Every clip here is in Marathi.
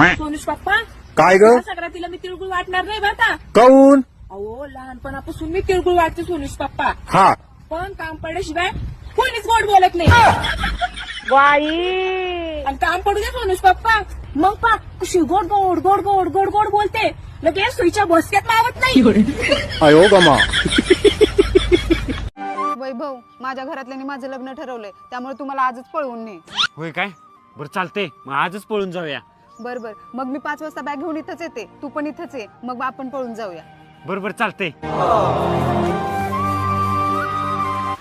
सोनुष पप्पा काय ग? संक्रांतीला मी तिळगुळ वाटणार नाही बरं का? काऊन? अहो लहानपणापासून मी तिळगुळ वाटते सोनुष पप्पा. हा. पण काम पडल्याशिवाय कोणीच गोड बोलत नाही. आणि काम पडू दे सोनुष पप्पा. मग पा कशी गोड गोड गोड गोड गोड गोड बोलते. लगेच सुईच्या भोसक्यात लावत नाही. अयो गमा. वैभव माझ्या घरातल्यानी माझं लग्न ठरवलंय. त्यामुळे तुम्हाला आजच पळवून ने होय काय? बरं चालतंय. मग आजच पळून जाऊया. बर बर मग मी पाच वाजता बॅग घेऊन इथंच येते. तू पण इथंच ये. मग आपण पळून जाऊया. बरं बरं चालतंय.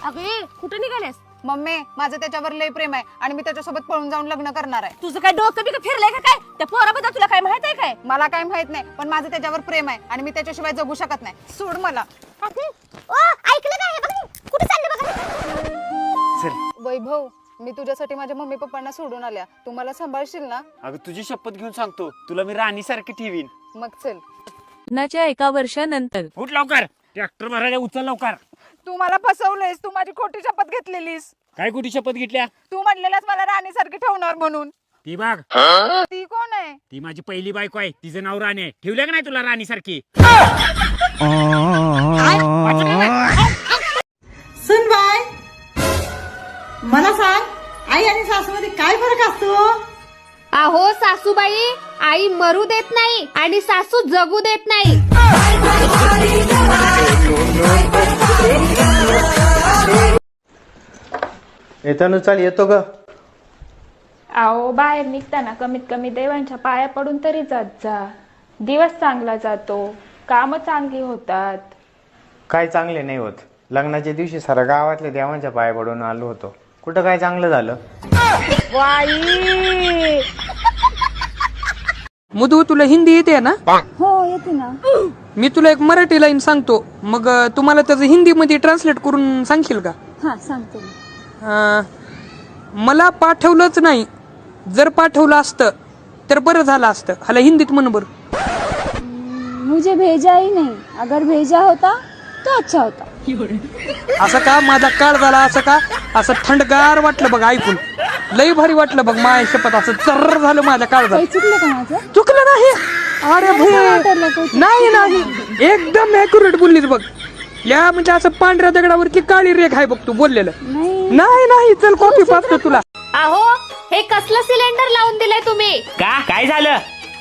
अगे कुठे निघालेस मम्मी माझं त्याच्यावर लय प्रेम आहे आणि मी त्याच्यासोबत पळून जाऊन लग्न करणार आहे. तुझं काय डोकं बिकं फिरलंय का काय? त्या पोराबद्दल तुला काय माहीत आहे काय? मला काय माहीत नाही पण माझं त्याच्यावर प्रेम आहे आणि मी त्याच्याशिवाय जगू शकत नाही. सोड मला. ऐकलं काय कुठे चाललं चल. वैभव मी तुझ्यासाठी माझ्या मम्मी पप्पांना सोडून आल्या. तू मला सांभाळशील ना? अगं तुझी शपथ घेऊन सांगतो. तुला मी राणीसारखी ठेवीन. मग चल. लग्नाच्या एका वर्षानंतर. उठ लवकर. ट्रॅक्टर भरायला उचल लवकर. तू मला फसवलंयस. तू माझी खोटी शपथ घेतलेलीस. काय कुठे शपथ घेतल्या? तू म्हणलेलास मला राणीसारखी ठेवणार म्हणून. ती बाग ती कोण आहे? ती माझी पहिली बायको आहे. तिचं नाव राणी आहे. ठेवलं का नाही तुला राणीसारखी? सुनबाय सासूमध्ये काय फरक असतो? अहो सासूबाई आई मरू देत नाही आणि सासू जगू देत नाही. येताना चाल येतो ग. अहो बाहेर निघताना कमीत कमी देवांच्या पाया पडून तरी जात जा. दिवस चांगला जातो कामं चांगली होतात. काय चांगले नाही होत. लग्नाच्या दिवशी सारा गावातल्या देवांच्या पाया पडून आलो होतो. कुठं काय चांगलं झालं? मधू तुला हिंदी येते ना? हो येते ना. मी तुला एक मराठी लाईन सांगतो. मग अ, तुम्हाला त्याचं हिंदीमध्ये ट्रान्सलेट करून सांगशील का? हा सांगतो अ, मला पाठवलंच नाही. जर पाठवलं असतं तर बरं झालं असतं. हाला हिंदीत म्हण बरं. मुझे भेजा ही नहीं. अगर भेजा होता तो अच्छा होता. असं का? माझा काळ झाला असं का? असं थंडगार वाटलं बघ ऐकून. लई भारी वाटलं बघ माय शपथ असं चर्र झालं माझ्या काळ झालं चुकलं का माझं? चुकलं नाही. अरे भे नाही नाही. एकदम ऍक्युरेट बोललीस बघ. या म्हणजे असं पांढऱ्या दगडावरची काळी रेख आहे बघ तू बोललेलं. नाही. नाही चल कॉफी पाचतो तुला. अहो हे कसलं सिलेंडर लावून दिलंय तुम्ही? का? काय झालं?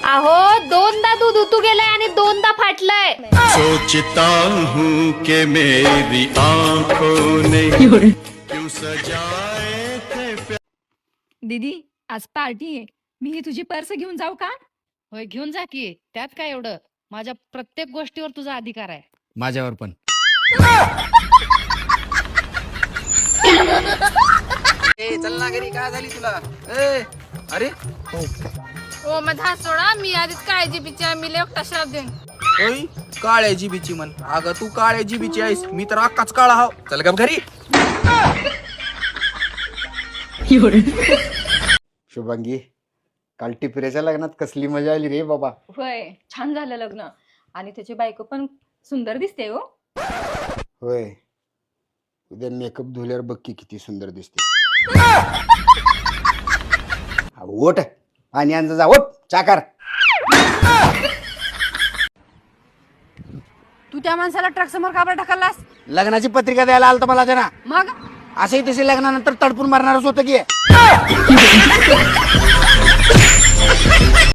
अहो दोनदा दूध उतू गेलंय आणि दोनदा फाटलंय. सोचता हूँ कि मेरी आंखों ने क्यों सजाए दीदी आज पार्टी आहे. मी ही तुझी पर्स घेऊन जाऊ का? होय घेऊन जा की. त्यात काय एवढं? माझ्या प्रत्येक गोष्टीवर तुझा अधिकार आहे. माझ्यावर पण. चल ना घरी. काय झाली तुला? अरे? ओ माझा सोडा. मी आधीच काळजी पिच्या मी एकटा शब्द देईन? ओय काळ्या जिबीची म्हण. अगं तू काळ्या जिबीची आहेस. मी तर अक्काच काळा हाव. चल का घरी. शुभांगी काल टिपऱ्याच्या लग्नात कसली मजा आली रे बाबा. होय छान झालं लग्न. आणि त्याची बायको पण सुंदर दिसते हो. होय. उद्या मेकअप धुल्यावर बघ की किती सुंदर दिसते. हा, ओट आणि यांचा जा ओट चाकार तू त्या माणसाला ट्रक समोर का बरं ढकललास लग्नाची पत्रिका द्यायला आलता मला त्यांना मग? असंही तसे लग्नानंतर तडपून मारणारच होतं की.